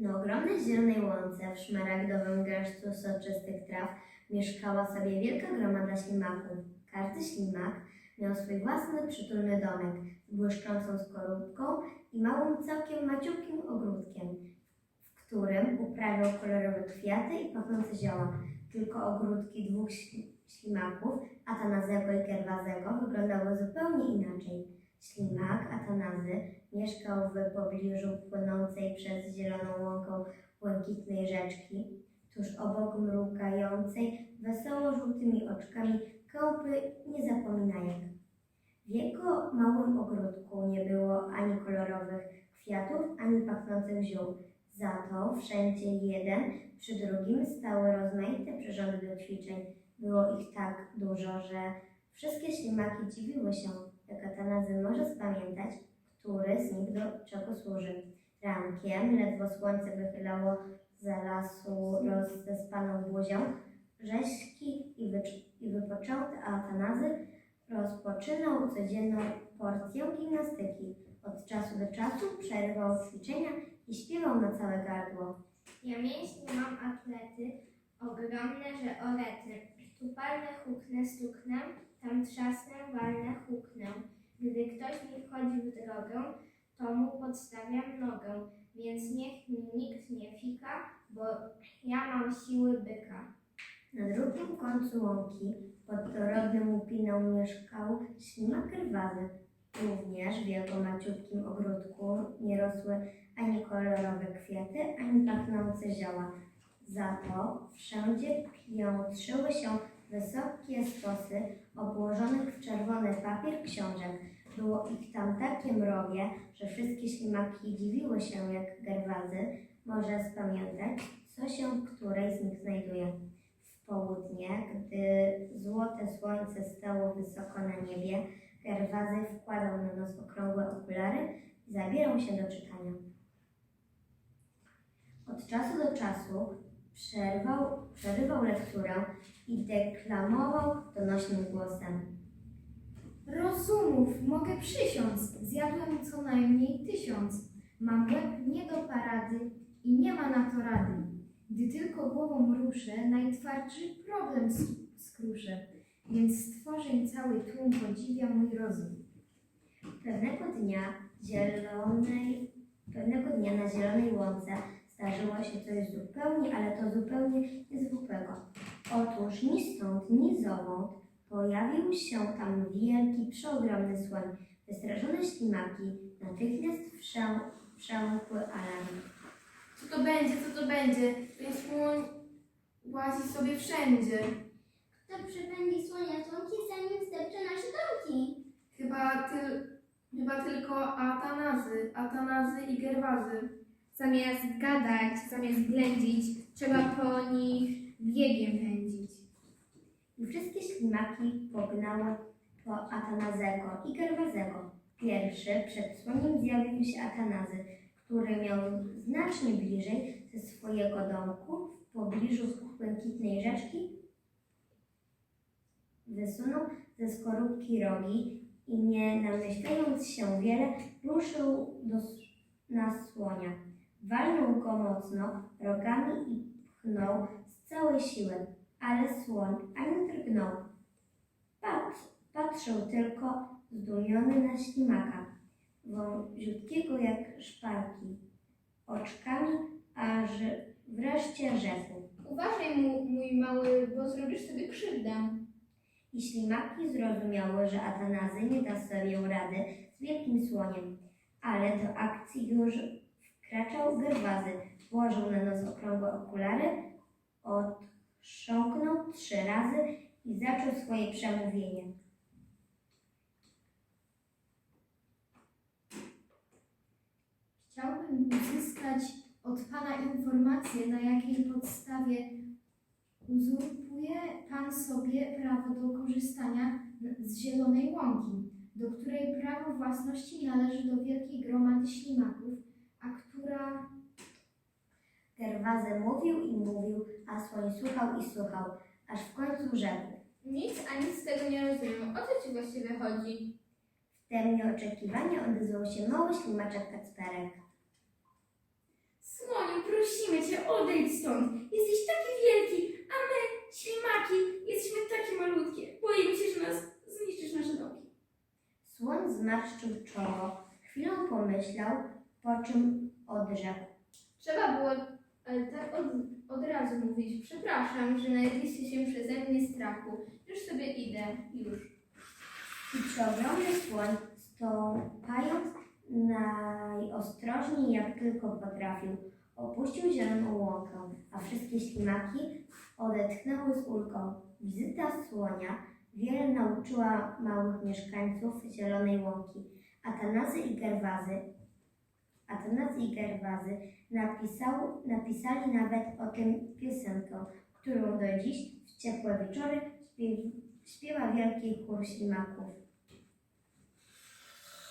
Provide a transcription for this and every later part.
Na ogromnej zielonej łące w szmaragdowym gęszczu soczystych traw mieszkała sobie wielka gromada ślimaków. Każdy ślimak miał swój własny przytulny domek z błyszczącą skorupką i małym, całkiem maciukiem ogródkiem, w którym uprawiał kolorowe kwiaty i pachnące zioła. Tylko ogródki dwóch śli- ślimaków, Atanazego i Gerwazego, wyglądały zupełnie inaczej. Ślimak Atanazy mieszkał w pobliżu płynącej przez zieloną łąką błękitnej rzeczki, tuż obok mrukającej wesoło żółtymi oczkami kępy niezapominajek. W jego małym ogródku nie było ani kolorowych kwiatów, ani pachnących ziół. Za to wszędzie jeden przy drugim stały rozmaite przyrządy do ćwiczeń. Było ich tak dużo, że wszystkie ślimaki dziwiły się, jak Atanazy może spamiętać, który z nich do czego służy. Rankiem, ledwo słońce wychylało za lasu rozespaną buzią, rzeźki i, wycz- i wypoczęty Atanazy rozpoczynał codzienną porcję gimnastyki. Od czasu do czasu przerywał ćwiczenia i śpiewał na całe gardło. Ja mięśnie mam atlety, ogromne, że orety. Tu palnę, huknę, stuknę, tam trzasnę, walnę, huknę. Gdy ktoś mi wchodzi w drogę, to mu podstawiam nogę, więc niech mi nikt nie fika, bo ja mam siły byka. Na drugim końcu łąki, pod dorodnym łupiną mieszkał ślimak rwazy. Również w jego maciutkim ogródku nie rosły ani kolorowe kwiaty, ani pachnące zioła. Za to wszędzie piętrzyły się wysokie stosy obłożonych w czerwony papier książek. Było ich tam takie mrowie, że wszystkie ślimaki dziwiły się, jak gerwazy może spamiętać, co się w której z nich znajduje. W południe, gdy złote słońce stało wysoko na niebie, Gerwazy wkładał na nos okrągłe okulary i zabierał się do czytania. Od czasu do czasu przerwał, przerywał lekturę i deklamował donośnym głosem. Rozumów, mogę przysiąc, zjadłem co najmniej tysiąc. Mam łeb nie do parady i nie ma na to rady. Gdy tylko głową ruszę, najtwardszy problem skruszę. Więc stworzeń cały tłum podziwia mój rozum. Pewnego dnia, zielonej, pewnego dnia na zielonej łące zdarzyło się coś zupełnie, ale to zupełnie niezwykłego. Otóż ni stąd, ni zowąd pojawił się tam wielki, przeogromny słoń. Wystraszone ślimaki natychmiast wszę, przełkły alarm. Co to będzie, co to będzie? Ten słoń łazi sobie wszędzie. Kto przepędzi słonia słonki, zanim zdepcze nasze domki? Chyba, tyl, chyba tylko atanazy, atanazy i gerwazy. Zamiast gadać, zamiast ględzić, trzeba po nich biegiem pędzić. I wszystkie ślimaki pognały po Atanazego i Gerwazego. Pierwszy przed słoniem zjawił się Atanazy, który miał znacznie bliżej ze swojego domku w pobliżu błękitnej rzeczki. Wysunął ze skorupki rogi i nie namyślając się wiele, ruszył do, na słonia. Walnął go mocno rogami i pchnął z całej siły ale słoń ani drgnął. Pat, patrzył tylko zdumiony na ślimaka, wąziutkiego jak szparki, oczkami, aż wreszcie rzekł. Uważaj, mu, mój mały, bo zrobisz sobie krzywdę. I ślimaki zrozumiały, że Atanazy nie da sobie rady z wielkim słoniem, ale do akcji już wkraczał Gerwazy. Włożył na nos okrągłe okulary, odchrząknął trzy razy i zaczął swoje przemówienie. Chciałbym uzyskać od Pana informację, na jakiej podstawie uzurpuje Pan sobie prawo do korzystania z zielonej łąki, do której prawo własności należy do wielkiej gromady ślimaków, która Gerwazy mówił i mówił, a słoń słuchał i słuchał, aż w końcu rzekł. Nic, a nic z tego nie rozumiem. O co ci właściwie chodzi? W tem nieoczekiwanie odezwał się mały ślimaczek Kacperek. Słoniu, Prosimy cię, odejdź stąd. Jesteś taki wielki, a my, ślimaki, jesteśmy takie malutkie. Boimy się, że nas zniszczysz nasze domy. Słoń zmarszczył czoło, chwilę pomyślał, po czym odrzekł. Trzeba było tak od, od razu mówić. Przepraszam, że najedliście się przeze mnie strachu. Już sobie idę. Już. I przeogromny słoń, stąpając najostrożniej jak tylko potrafił, opuścił zieloną łąkę, a wszystkie ślimaki odetchnęły z ulgą. Wizyta słonia wiele nauczyła małych mieszkańców zielonej łąki. Atanazy i Gerwazy, Atanazy i Gerwazy napisał, napisali nawet o tym piosenkę, którą do dziś w ciepłe wieczory śpiew, śpiewa wielki chór ślimaków.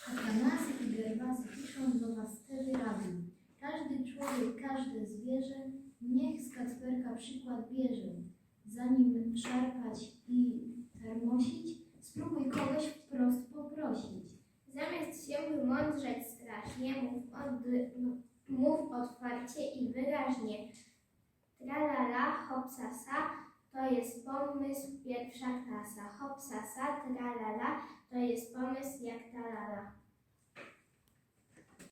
Atanazy i Gerwazy piszą do was te wyrady. Każdy człowiek, każde zwierzę, niech z Kacperka przykład bierze. Zanim szarpać i termosić, spróbuj kogoś wprost poprosić. Zamiast się wymądrzeć strasznie, mów, od, mów otwarcie i wyraźnie. Tralala, hopsasa, to jest pomysł pierwsza klasa. Hopsasa, tralala, to jest pomysł jak talala.